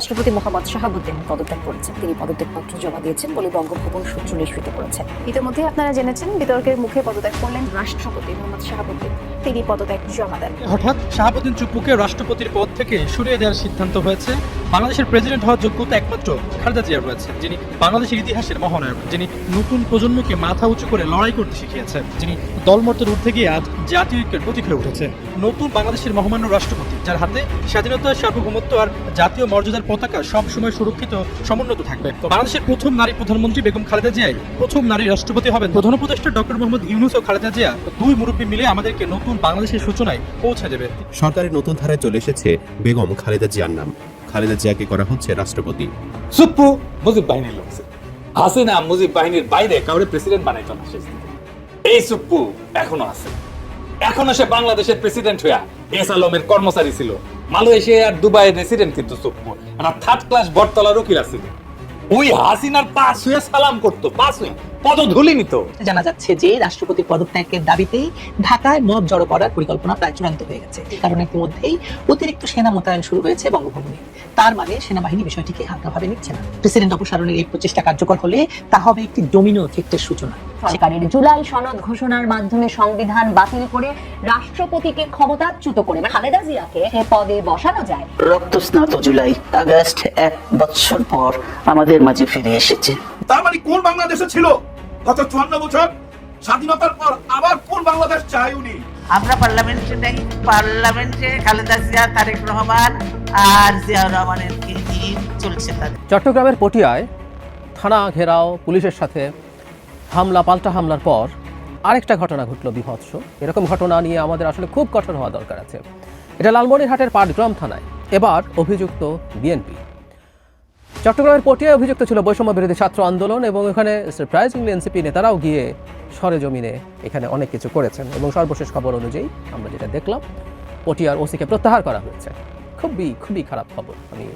রাষ্ট্রপতি মোহাম্মদ শাহাবুদ্দিন পদত্যাগ করেছেন। তিনি পদত্যাগপত্র জমা দিয়েছেন বলে বঙ্গভবন সূত্র নিশ্চিত করেছে। ইতিমধ্যে আপনারা জেনেছেন, বিতর্কের মুখে পদত্যাগ করলেন রাষ্ট্রপতি মোহাম্মদ শাহাবুদ্দিন। তিনি পদত্যাগ জমা দেন। হঠাৎ শাহাবুদ্দিন চুপ্পুকে রাষ্ট্রপতির পদ থেকে সরিয়ে দেওয়ার সিদ্ধান্ত হয়েছে। বাংলাদেশের প্রেসিডেন্ট হওয়ার যোগ্যতা একমাত্র খালেদা জিয়ার রয়েছে, যিনি বাংলাদেশের ইতিহাসের মহানায়ক, যিনি নতুন প্রজন্মকে মাথা উঁচু করে লড়াই করতে শিখিয়েছেন, যিনি দলমর্তের ঊর্ধ্বে গিয়ে আজ জাতীয় ঐক্যের প্রতীক হয়ে উঠেছে নতুন বাংলাদেশের মহামান্য রাষ্ট্রপতি, যার হাতে স্বাধীনতা, সার্বভৌমত্ব আর জাতীয় মর্যাদার পতাকা সবসময় সুরক্ষিত সমুন্নত থাকবে। বাংলাদেশের প্রথম নারী প্রধানমন্ত্রী বেগম খালেদা জিয়াই প্রথম নারী রাষ্ট্রপতি হবেন। প্রধান উপদেষ্টা ডক্টর মোহাম্মদ ইউনুস ও খালেদা জিয়া দুই মুরব্বী মিলে আমাদেরকে নতুন বাংলাদেশের সূচনায় পৌঁছে দেবে। সরকারের নতুন ধারায় চলে এসেছে বেগম খালেদা জিয়ার নাম। খালেদা জিয়াকে করা হচ্ছে রাষ্ট্রপতি। সুপ্পু মুজিব বাহিনীর লোক। হাসিনা মুজিব বাহিনীর বাইরে কাউরে প্রেসিডেন্ট বানাইতো না এই সুপ্পু এখনও আছে। এখনও সে বাংলাদেশের প্রেসিডেন্ট হইয়া এস আলমের কর্মচারী ছিল। মালয়েশিয়া আর দুবাইয়ের রেসিডেন্ট কিন্তু সুপ্পু আর থার্ড ক্লাস বটতলার উকিল ওই হাসিনার পাশ হয়ে সালাম পাশ হয়ে নিত। জানা যাচ্ছে যে রাষ্ট্রপতির পদত্যাগের দাবিতেই ঢাকায় মব জড়ো করার পরিকল্পনা প্রায় চূড়ান্ত হয়ে গেছে। কারণে ইতিমধ্যেই অতিরিক্ত সেনা মোতায়েন শুরু হয়েছে বঙ্গভবনে। তার মানে সেনাবাহিনী বিষয়টিকে হালকাভাবে নিচ্ছে না। প্রেসিডেন্ট অপসারণের এই প্রচেষ্টা কার্যকর হলে তা হবে একটি ডোমিনো এফেক্টের সূচনা। সরকারের জুলাই সনদ ঘোষণার মাধ্যমে সংবিধান বাতিল করে রাষ্ট্রপতিকে ক্ষমতাচ্যুত করে খালেদা জিয়াকে সে পদে বসানো যায়। রক্তস্নাত জুলাই আগস্ট এক বছর পর আমাদের মাঝে ফিরে এসেছে। তার মানে কোন বাংলাদেশে ছিল? গত চুয়ান্ন বছর স্বাধীনতার পর আবার কোন বাংলাদেশ চাই উনি আমরা পার্লামেন্টে নেই পার্লামেন্টে খালেদা জিয়া তারেক রহমান আর জিয়াউর রহমানের চলছে তাদের। চট্টগ্রামের পটিয়ায় থানা ঘেরাও পুলিশের সাথে হামলা, পাল্টা হামলার পর আরেকটা ঘটনা ঘটলো বিভৎস। এরকম ঘটনা নিয়ে আমাদের আসলে খুব কঠোর হওয়া দরকার আছে। এটা লালমনিরহাটের পাটগ্রাম থানায়। এবার অভিযুক্ত বিএনপি চট্টগ্রামের পটিয়ায় অভিযুক্ত ছিল বৈষম্য বিরোধী ছাত্র আন্দোলন এবং এখানে সারপ্রাইজিংলি এনসিপি নেতারাও গিয়ে সরেজমিনে এখানে অনেক কিছু করেছেন এবং সর্বশেষ খবর অনুযায়ী আমরা যেটা দেখলাম, পটিয়ার ওসিকে প্রত্যাহার করা হয়েছে। খুবই খুবই খারাপ খবর। আমি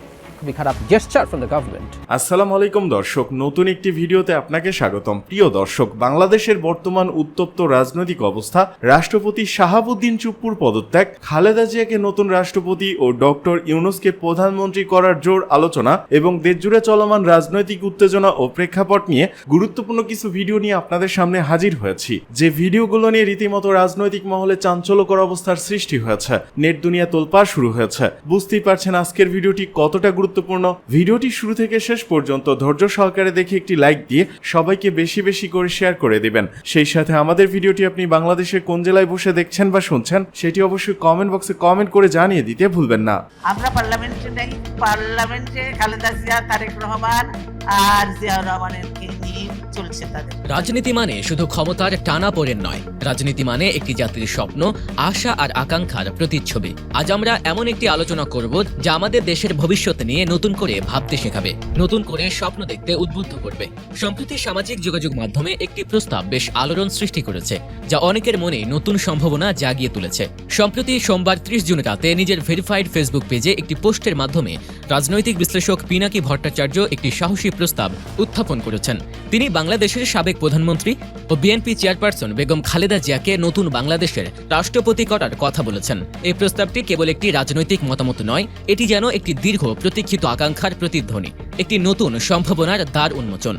খুবই খারাপ জেস্টার ফ্রম দ্য গভর্নমেন্ট আসসালামু আলাইকুম দর্শক, নতুন একটি ভিডিওতে আপনাকে স্বাগতম। প্রিয় দর্শক, বাংলাদেশের বর্তমান উত্তপ্ত রাজনৈতিক অবস্থা, রাষ্ট্রপতি শাহাবুদ্দিন চুপ্পুর পদত্যাগ, খালেদা জিয়াকে নতুন রাষ্ট্রপতি ও ডক্টর ইউনুসকে প্রধানমন্ত্রী করার জোর আলোচনা এবং দেশজুড়ে চলমান রাজনৈতিক উত্তেজনা ও প্রেক্ষাপট নিয়ে গুরুত্বপূর্ণ কিছু ভিডিও নিয়ে আপনাদের সামনে হাজির হয়েছি। যে ভিডিওগুলো নিয়ে রীতিমতো রাজনৈতিক মহলে চাঞ্চল্যকর অবস্থার সৃষ্টি হয়েছে, নেট দুনিয়া তোলপাড় শুরু হয়েছে। বুঝতেই পারছেন আজকের ভিডিওটি কতটা গুরুত্বপূর্ণ। ভিডিওটি শুরু থেকে শেষ পর্যন্ত ধৈর্য সহকারে দেখে একটি লাইক দিয়ে সবাইকে বেশি বেশি করে শেয়ার করে দিবেন। সেই সাথে আমাদের ভিডিওটি আপনি বাংলাদেশের কোন জেলায় বসে দেখছেন বা শুনছেন, সেটি অবশ্যই কমেন্ট বক্সে কমেন্ট করে জানিয়ে দিতে ভুলবেন না। আমরা পার্লামেন্টে পার্লামেন্টে খালেদা জিয়া, তারেক রহমান আর জিয়াউর রহমানের চলছে তাদের। রাজনীতি মানে শুধু ক্ষমতার টানা পড়েন নয়, রাজনীতি মানে একটি জাতির স্বপ্ন, আশা আর আকাঙ্ক্ষার প্রতিচ্ছবি। আজ আমরা এমন একটি আলোচনা করব যা আমাদের দেশের ভবিষ্যৎ নিয়ে নতুন করে ভাবতে শেখাবে, নতুন করে স্বপ্ন দেখতে উদ্বুদ্ধ করবে। সম্প্রতি সামাজিক যোগাযোগ মাধ্যমে একটি প্রস্তাব বেশ আলোড়ন সৃষ্টি করেছে, যা অনেকের মনে নতুন সম্ভাবনা জাগিয়ে তুলেছে। সম্প্রতি সোমবার ত্রিশ জুন রাতে নিজের ভেরিফাইড ফেসবুক পেজে একটি পোস্টের মাধ্যমে রাজনৈতিক বিশ্লেষক পিনাকি ভট্টাচার্য একটি সাহসী প্রস্তাব উত্থাপন করেছেন। তিনি বাংলাদেশের সাবেক প্রধানমন্ত্রী ও বিএনপি চেয়ারপারসন বেগম খালেদা জিয়াকে নতুন বাংলাদেশের রাষ্ট্রপতি করার কথা বলেছেন। এই প্রস্তাবটি কেবল একটি রাজনৈতিক মতামত নয়, এটি যেন একটি দীর্ঘ প্রতীক্ষিত আকাঙ্ক্ষার প্রতিধ্বনি, একটি নতুন সম্ভাবনার দ্বার উন্মোচন।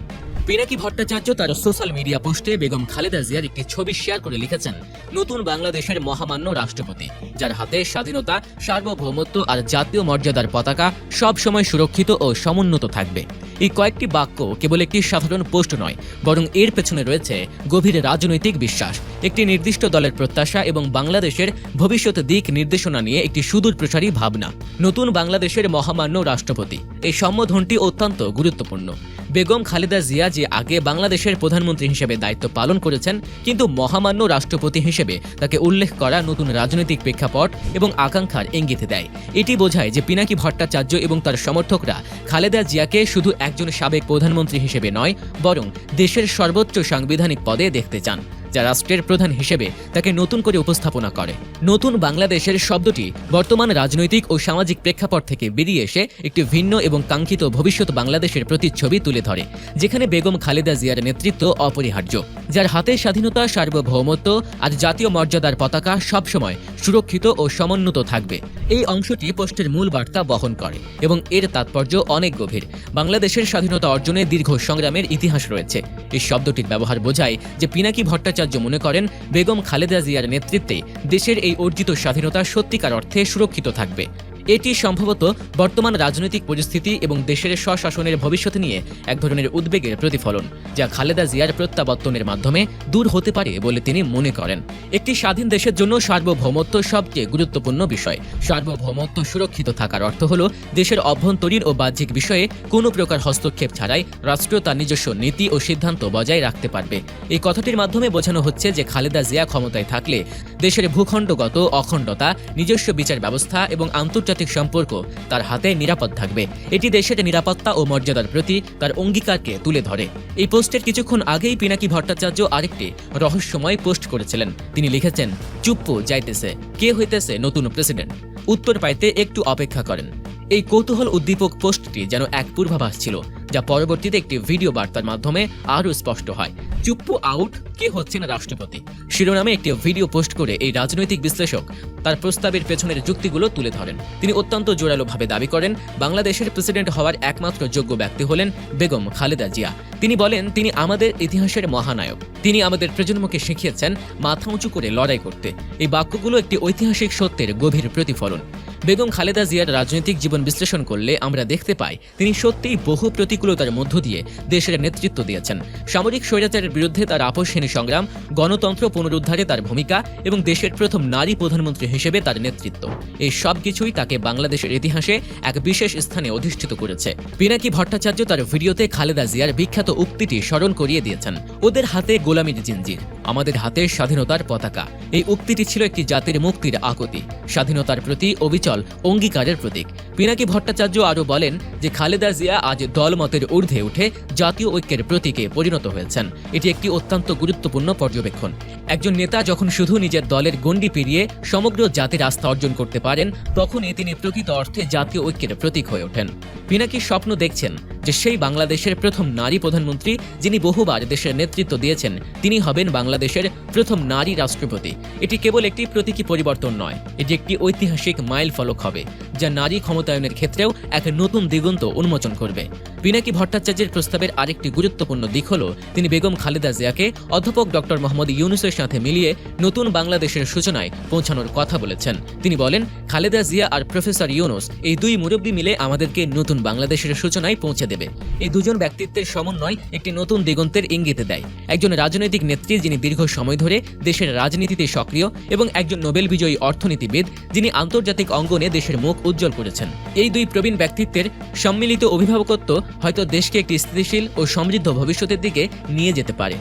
পিনাকি ভট্টাচার্য তার সোশ্যাল মিডিয়া পোস্টে বেগম খালেদা জিয়ার একটি ছবি শেয়ার করে লিখেছেন, নতুন বাংলাদেশের মহামান্য রাষ্ট্রপতি, যার হাতে স্বাধীনতা, সার্বভৌমত্ব আর জাতীয় মর্যাদার পতাকা সব সময় সুরক্ষিত ও সমুন্নত থাকবে। এই কয়েকটি বাক্য কেবল একটি সাধারণ পোস্ট নয়, বরং এর পেছনে রয়েছে গভীর রাজনৈতিক বিশ্বাস, একটি নির্দিষ্ট দলের প্রত্যাশা এবং বাংলাদেশের ভবিষ্যৎ দিক নির্দেশনা নিয়ে একটি সুদূর প্রসারী ভাবনা। নতুন বাংলাদেশের মহামান্য রাষ্ট্রপতি। এই সম্বোধনটি অত্যন্ত গুরুত্বপূর্ণ। বেগম খালেদা জিয়া যে আগে বাংলাদেশের প্রধানমন্ত্রী হিসেবে দায়িত্ব পালন করেছেন, কিন্তু মহামান্য রাষ্ট্রপতি হিসেবে তাকে উল্লেখ করা নতুন রাজনৈতিক প্রেক্ষাপট এবং আকাঙ্ক্ষার ইঙ্গিত দেয়। এটি বোঝায় যে পিনাকি ভট্টাচার্য এবং তার সমর্থকরা খালেদা জিয়াকে শুধু একজন সাবেক প্রধানমন্ত্রী হিসেবে নয়, বরং দেশের সর্বোচ্চ সাংবিধানিক পদে দেখতে চান। যা রাষ্ট্রের প্রধান হিসেবে তাকে নতুন করে উপস্থাপনা করে। নতুন বাংলাদেশের শব্দটি বর্তমান রাজনৈতিক ও সামাজিক প্রেক্ষাপট থেকে বেরিয়ে এসে একটি ভিন্ন এবং কাঙ্ক্ষিত ভবিষ্যৎ বাংলাদেশের প্রতিচ্ছবি তুলে ধরে, যেখানে বেগম খালেদা জিয়ার নেতৃত্ব অপরিহার্য, যার হাতে স্বাধীনতা, সার্বভৌমত্ব আর জাতীয় মর্যাদার পতাকা সবসময় সুরক্ষিত ও সমুন্নত থাকবে। এই অংশটি পোস্টের মূল বার্তা বহন করে এবং এর তাৎপর্য অনেক গভীর। বাংলাদেশের স্বাধীনতা অর্জনে দীর্ঘ সংগ্রামের ইতিহাস রয়েছে। এই শব্দটির ব্যবহার বোঝায় যে পিনাকি ভট্টাচার্য মনে করেন বেগম খালেদা জিয়ার নেতৃত্বে দেশের এই অর্জিত স্বাধীনতা সত্যিকার অর্থে সুরক্ষিত থাকবে। এটি সম্ভবত বর্তমান রাজনৈতিক পরিস্থিতি এবং দেশের স্বশাসনের ভবিষ্যৎ নিয়ে এক ধরনের উদ্বেগের প্রতিফলন, যা খালেদা জিয়ার প্রত্যাবর্তনের মাধ্যমে দূর হতে পারে বলে তিনি মনে করেন। একটি স্বাধীন দেশের জন্য সার্বভৌমত্ব সবচেয়ে গুরুত্বপূর্ণ বিষয়। সার্বভৌমত্ব সুরক্ষিত থাকার অর্থ হল, দেশের অভ্যন্তরীণ ও বাহ্যিক বিষয়ে কোনো প্রকার হস্তক্ষেপ ছাড়াই রাষ্ট্র তার নিজস্ব নীতি ও সিদ্ধান্ত বজায় রাখতে পারবে। এই কথাটির মাধ্যমে বোঝানো হচ্ছে যে খালেদা জিয়া ক্ষমতায় থাকলে দেশের ভূখণ্ডগত অখণ্ডতা, নিজস্ব বিচার ব্যবস্থা এবং আন্তর্জাতিক সম্পর্ক তার হাতে নিরাপদ থাকবে। এটি দেশের নিরাপত্তা ও মর্যাদার প্রতি তার অঙ্গীকারকে তুলে ধরে। এই পোস্টের কিছুক্ষণ আগেই পিনাকি ভট্টাচার্য আরেকটি রহস্যময় পোস্ট করেছিলেন। তিনি লিখেছেন, চুপ্পু যাইতেছে, কে হইতেছে নতুন প্রেসিডেন্ট? উত্তর পাইতে একটু অপেক্ষা করেন। এই কৌতূহল উদ্দীপক পোস্টটি যেন এক পূর্বাভাস ছিল, যা পরবর্তীতে একটি ভিডিও বার্তার মাধ্যমে আরও স্পষ্ট হয়। চুপ্পু আউট কে হচ্ছেন রাষ্ট্রপতি? শিরোনামে একটি ভিডিও পোস্ট করে এই রাজনৈতিক বিশ্লেষক তার প্রস্তাবের পেছনের যুক্তিগুলো তুলে ধরেন। তিনি অত্যন্ত জোরালোভাবে দাবি করেন, বাংলাদেশের প্রেসিডেন্ট হওয়ার একমাত্র যোগ্য ব্যক্তি হলেন বেগম খালেদা জিয়া। তিনি বলেন, তিনি আমাদের ইতিহাসের মহানায়ক। তিনি আমাদের প্রজন্মকে শিখিয়েছেন মাথা উঁচু করে লড়াই করতে। এই বাক্যগুলো একটি ঐতিহাসিক সত্যের গভীর প্রতিফলন। বেগম খালেদা জিয়ার রাজনৈতিক জীবন বিশ্লেষণ করলে আমরা দেখতে পাই, তিনি সত্যিই বহু প্রতিকূলতার মধ্য দিয়ে দেশের নেতৃত্ব দিয়েছেন। সামরিক স্বৈরাচারের বিরুদ্ধে তার আপোষহীন সংগ্রাম, গণতন্ত্র পুনরুদ্ধারে তার ভূমিকা এবং দেশের প্রথম নারী প্রধানমন্ত্রী হিসেবে তার নেতৃত্ব। এই সব কিছুই তাকে বাংলাদেশের ইতিহাসে এক বিশেষ স্থানে অধিষ্ঠিত করেছে। পিনাকি ভট্টাচার্য তার ভিডিওতে খালেদা জিয়ার বিখ্যাত উক্তিটি স্মরণ করিয়ে দিয়েছেন, ওদের হাতে গোলামির জিঞ্জির আমাদের হাতে স্বাধীনতার পতাকা। এই উক্তিটি ছিল একটি জাতির মুক্তির আকুতি। স্বাধীনতার প্রতি অবিচল অঙ্গীকারের প্রতীক। পিনাকি ভট্টাচার্য আরও বলেন যে খালেদা জিয়া আজ দলমতের ঊর্ধ্বে উঠে জাতীয় ঐক্যের প্রতীকে পরিণত হয়েছেন। এটি একটি অত্যন্ত গুরুত্বপূর্ণ পর্যবেক্ষণ। একজন নেতা যখন শুধু নিজের দলের গণ্ডি পেরিয়ে সমগ্র জাতির আস্থা অর্জন করতে পারেন, তখনই তিনি প্রকৃত অর্থে জাতীয় ঐক্যের প্রতীক হয়ে ওঠেন। পিনাকি স্বপ্ন দেখছেন যে সেই বাংলাদেশের প্রথম নারী প্রধানমন্ত্রী, যিনি বহুবার দেশের নেতৃত্ব দিয়েছেন, তিনি হবেন বাংলাদেশের প্রথম নারী রাষ্ট্রপতি। এটি কেবল একটি প্রতীকী পরিবর্তন নয়, এটি একটি ঐতিহাসিক মাইল ফলক হবে, যা নারী ক্ষমতায়নের ক্ষেত্রেও এক নতুন দিগন্ত উন্মোচন করবে। পিনাকি ভট্টাচার্যের প্রস্তাবের আরেকটি গুরুত্বপূর্ণ দিক হল, তিনি বেগম খালেদা জিয়াকে অধ্যাপক ডক্টর মোহাম্মদ ইউনুসের সাথে মিলিয়ে নতুন বাংলাদেশের সূচনায় পৌঁছানোর কথা বলেছেন। তিনি বলেন, খালেদা জিয়া আর প্রফেসর ইউনুস এই দুই মুরব্বী মিলে আমাদেরকে নতুন বাংলাদেশের সূচনায় পৌঁছে দেবে। এই দুজন ব্যক্তিত্বের সমন্বয় একটি নতুন দিগন্তের ইঙ্গিত দেয়। একজন রাজনৈতিক নেত্রী যিনি দীর্ঘ সময় ধরে দেশের রাজনীতিতে সক্রিয় এবং একজন নোবেল বিজয়ী অর্থনীতিবিদ, যিনি আন্তর্জাতিক অঙ্গনে দেশের মুখ উজ্জ্বল করেছেন। এই দুই প্রবীণ ব্যক্তিত্বের সম্মিলিত অভিভাবকত্ব হয়তো দেশকে একটি স্থিতিশীল ও সমৃদ্ধ ভবিষ্যতের দিকে নিয়ে যেতে পারে।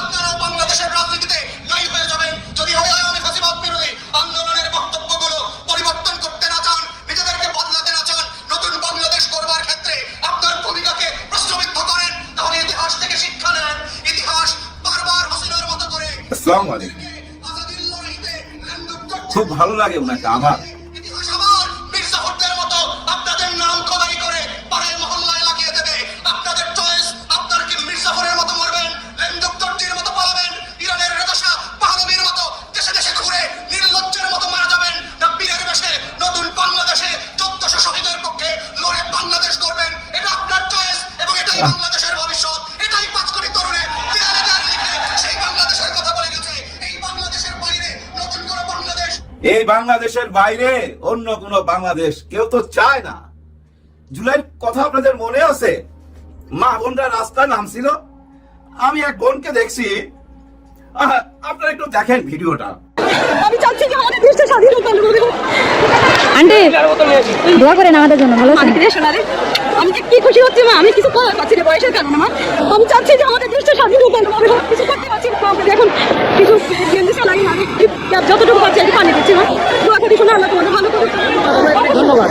আপনারা বাংলাদেশের রাজনীতিতে নাই হয়ে যাবেন। যদি এই বাংলাদেশের বাইরে অন্য কোনো বাংলাদেশ কেউ তো চায় না। জুলাইয়ের কথা আপনাদের মনে আছে? মা বোনরা রাস্তা নামছিল। আমি এক বোনকে দেখছি। আপনারা একটু দেখেন ভিডিওটা। আমি চাচ্ছি যে আমাদের দেশটা স্বাধীন হোক আন্টি দোয়া করেন আমাদের জন্য ভালো আছেন? আমি কি খুশি হচ্ছি মা? আমি কিছু করার পাচ্ছি না বয়সের কারণে মা। আমি চাচ্ছি যে আমাদের দেশটা স্বাধীন হোক আমি কিছু করতে পারছি না এখন কিছু গেঞ্জি চালাই আমি যতটুকু পারছি আমি পানি দিচ্ছি মা। দোয়া করি শোনা আল্লাহ তোমাদের ভালো করে ধন্যবাদ।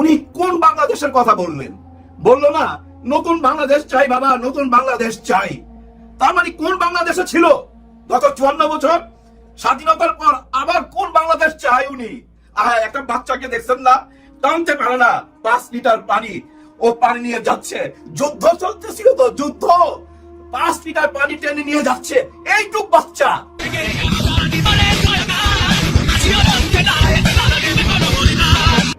উনি কোন বাংলাদেশের কথা বললেন? বলল না নতুন বাংলাদেশ চাই বাবা নতুন বাংলাদেশ চাই। তার মানে কোন বাংলাদেশে ছিল? গত চুয়ান্ন বছর স্বাধীনতার পর আবার কোন বাংলাদেশ চায় উনি আহ, একটা বাচ্চাকে দেখছেন না? টানতে পারে না। পাঁচ লিটার পানি। ও পানি নিয়ে যাচ্ছে। যুদ্ধ চলতেছিল তো, যুদ্ধ। পাঁচ লিটার পানি টেনে নিয়ে যাচ্ছে। এইটুক বাচ্চা।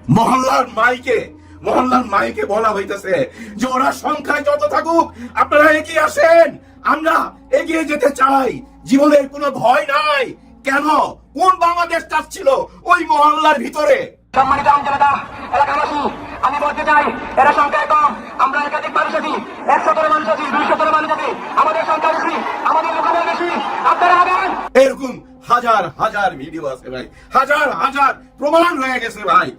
মহল্লার মাইকে মহল্লার মাইকে বলা হইতেছে যে ওরা সংখ্যায় যত থাকুক, আপনারা এগিয়ে আসেন। আমরা এগিয়ে যেতে চাই। জীবনের কোনো ভয় নাই। কেন? কোন বাংলাদেশ চাচ্ছিল ওই মহল্লার ভিতরে? সম্মানিত আমজনতা এলাকাবাসী আমি বলতে চাই এরা সংখ্যায় কম আমরা একাধিক মানুষ আছি একশতর মানুষ আছি দুইশতর মানুষ আছি আমাদের সংখ্যা বেশি আমাদের লোকবল বেশি আপনারা আগান এরকম হাজার হাজার ভিডিও আছে ভাই হাজার হাজার প্রমাণ হয়ে গেছে ভাই।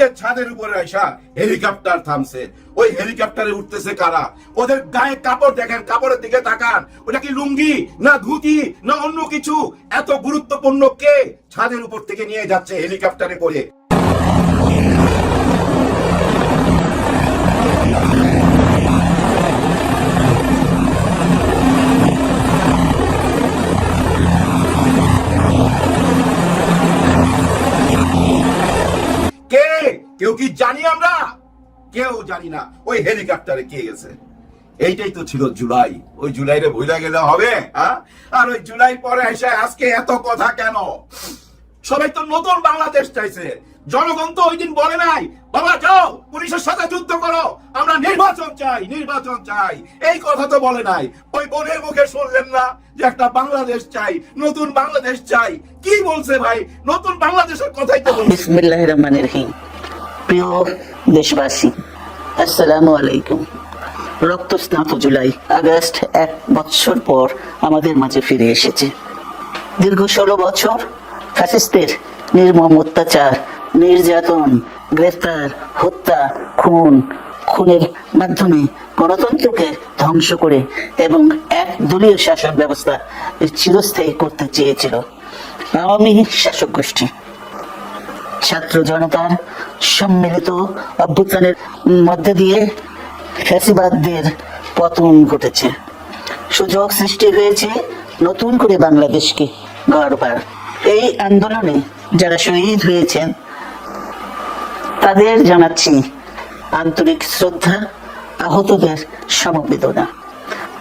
যে ছাদের উপরে আসা হেলিকপ্টার থামছে। ওই হেলিকপ্টারে উঠতেছে কারা? ওদের গায়ে কাপড় দেখেন, কাপড়ের দিকে তাকান। ওটা কি লুঙ্গি, না ধুতি, না অন্য কিছু? এত গুরুত্বপূর্ণ কে? ছাদের উপর থেকে নিয়ে যাচ্ছে হেলিকপ্টারে করে কে কেউ কি জানি আমরা কেউ জানি না ওই হেলিকপ্টারে কে গেছে? এইটাই তো ছিল জুলাই। ওই জুলাইরে ভুলে গেলে হবে? আর ওই জুলাই পরে এসে আজকে এত কথা কেন? সবাই তো নতুন বাংলাদেশ চাইছে। জনগণ তো ওই দিন বলে নাই, বাবা, যাও, পুলিশের সাথে যুদ্ধ করো, আমরা নির্বাচন চাই নির্বাচন চাই। এই কথা তো বলে নাই। ওই বোনের মুখে শুনলেন না যে একটা বাংলাদেশ চাই, নতুন বাংলাদেশ চাই। কি বলছে ভাই? নতুন বাংলাদেশের কথাই তো বলছে। বিসমিল্লাহ রহমান রহিম। প্রিয় দেশবাসী আসসালামু আলাইকুম। রক্তস্নাত জুলাই, আগস্ট, এক বছর পর আমাদের মাঝে ফিরে এসেছে। দীর্ঘ ষোলো বছর ফ্যাসিস্টের নির্মম অত্যাচার, নির্যাতন, গ্রেফতার, হত্যা, খুন, খুনের মাধ্যমে গণতন্ত্রকে ধ্বংস করে এবং এক দলীয় শাসন ব্যবস্থা চিরস্থায়ী করতে চেয়েছিল। আওয়ামী শাসক গোষ্ঠী ছাত্র জনতার সম্মিলিত অভ্যুত্থানের মধ্যে দিয়ে ফ্যাসিবাদদের পতন ঘটেছে। সুযোগ সৃষ্টি হয়েছে নতুন করে বাংলাদেশকে গড়বার। এই আন্দোলনে যারা শহীদ হয়েছেন, তাদের জানাচ্ছি আন্তরিক শ্রদ্ধা, আহতদের সমবেদনা।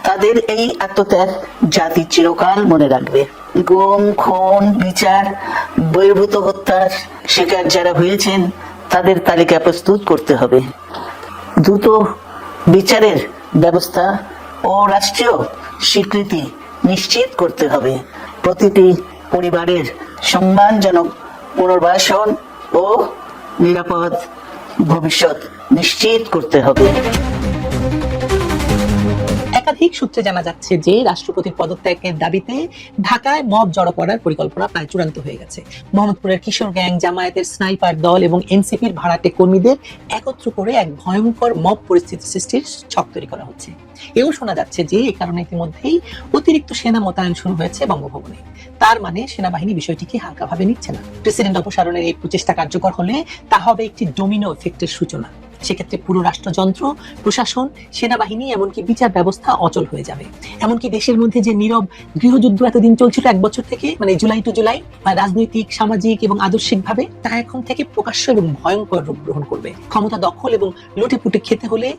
তাদের এই আত্মত্যাগ জাতি চিরকাল মনে রাখবে। গুম, খুন, বিচার, বহির্ভূত হত্যার শিকার যারা হয়েছেন, তাদের তালিকা প্রস্তুত করতে হবে। দ্রুত বিচারের ব্যবস্থা ও রাষ্ট্রীয় স্বীকৃতি নিশ্চিত করতে হবে। প্রতিটি পরিবারের সম্মানজনক পুনর্বাসন ও নিরাপদ ভবিষ্যৎ নিশ্চিত করতে হবে। একাধিক সূত্রে জানা যাচ্ছে যে রাষ্ট্রপতির পদত্যাগের দাবিতে ঢাকায় মব জড়ো করার পরিকল্পনা প্রায় চূড়ান্ত হয়ে গেছে। মোহাম্মদপুরের কিশোর গ্যাং জামায়াতের স্নাইপার দল এবং এনসিপির ভাড়াটে কর্মীদের একত্র করে এক ভয়ঙ্কর মব পরিস্থিতি সৃষ্টির ছক তৈরি করা হচ্ছে। এও শোনা যাচ্ছে যে এই কারণে ইতিমধ্যেই অতিরিক্ত সেনা মোতায়েন শুরু হয়েছে বঙ্গভবনে। তার মানে সেনাবাহিনী বিষয়টিকে হালকাভাবে নিচ্ছে না। প্রেসিডেন্ট অপসারণের এই প্রচেষ্টা কার্যকর হলে তা হবে একটি ডোমিনো এফেক্টের সূচনা। সেক্ষেত্রে পুরো রাষ্ট্রযন্ত্র, প্রশাসন, সেনাবাহিনী, এমনকি বিচার ব্যবস্থা অচল হয়ে যাবে। এমনকি দেশের মধ্যে যে নীরব গৃহযুদ্ধ এতদিন চলছিল এক বছর থেকে মানে জুলাই টু জুলাই, বা রাজনৈতিক, সামাজিক এবং আদর্শিকভাবে, তা এখন থেকে প্রকাশ্য এবং ভয়ঙ্কর রূপ গ্রহণ করবে। ক্ষমতা দখল এবং লুটে পুটে খেতে হলে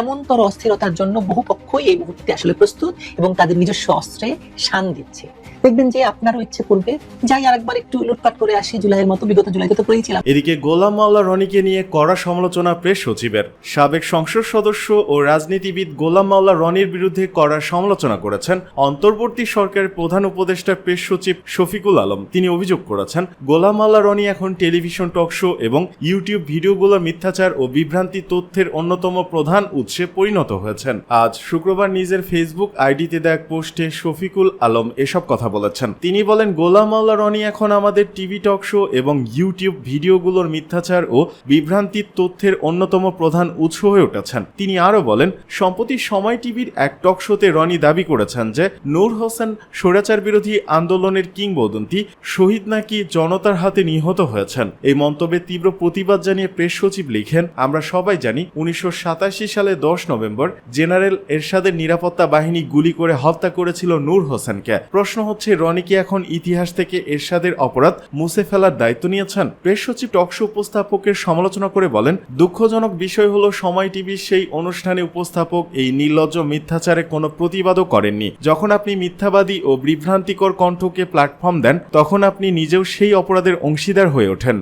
এমনতর অস্থিরতার জন্য বহু পক্ষই এই মুহূর্তে আসলে প্রস্তুত এবং তাদের নিজস্ব অস্ত্রে শান দিচ্ছে। দেখবেন যে আপনারও ইচ্ছে করবে। যাই, আরেকবার একটু লুটপাট করে আসি জুলাইয়ের মতো, বিগত জুলাইতে তো করেছিলাম এদিকে গোলাম মাওলা রনিকে নিয়ে কড়া সমালোচনা প্রেস সচিবের। সাবেক সংসদ সদস্য ও রাজনীতিবিদ গোলাম মাওলা রনির বিরুদ্ধে কড়া সমালোচনা করেছেন। অন্তর্বর্তী সরকারের প্রধান উপদেষ্টা প্রেস সচিব শফিকুল আলম, তিনি অভিযোগ করেছেন, গোলাম মাওলা রনি এখন টেলিভিশন টক শো এবং ইউটিউব ভিডিওগুলোর মিথ্যাচার ও বিভ্রান্তি তথ্যের অন্যতম প্রধান উৎসে পরিণত হয়েছেন। আজ শুক্রবার নিজের ফেসবুক আইডিতে দেয়া পোস্টে শফিকুল আলম এসব কথা বলেছেন। তিনি বলেন, গোলাম মাওলা রনি এখন আমাদের টিভি টক শো এবং ইউটিউব ভিডিওগুলোর মিথ্যাচার ও বিভ্রান্তির তথ্যের অন্যতম প্রধান উৎস হয়ে উঠেছেন। তিনি আরও বলেন, সম্প্রতি সময় টিভির এক টক শোতে রনি দাবি করেছেন যে, নূর হোসেন স্বৈরাচার বিরোধী আন্দোলনের কিংবদন্তি, শহীদ নাকি জনতার হাতে নিহত হয়েছেন। এই মন্তব্যে তীব্র প্রতিবাদ জানিয়ে প্রেস সচিব লিখেন, আমরা সবাই জানি, উনিশশো সাতাশি সালে দশ নভেম্বর জেনারেল এরশাদের নিরাপত্তা বাহিনী গুলি করে হত্যা করেছিল নূর হোসেনকে। প্রশ্ন হচ্ছে রনি কি এখন ইতিহাস থেকে এরশাদের অপরাধ মুছে ফেলার দায়িত্ব নিয়েছেন? প্রেস সচিব টকশো উপস্থাপকের সমালোচনা করে বলেন, দুঃখজনক বিষয় হলো সময় টিভির সেই অনুষ্ঠানে উপস্থাপক এই নির্লজ্জ মিথ্যাচারে কোনো প্রতিবাদও করেননি। যখন আপনি মিথ্যাবাদী ও বিভ্রান্তিকর কণ্ঠকে প্ল্যাটফর্ম দেন, তখন আপনি নিজেও সেই অপরাধের অংশীদার হয়ে ওঠেন।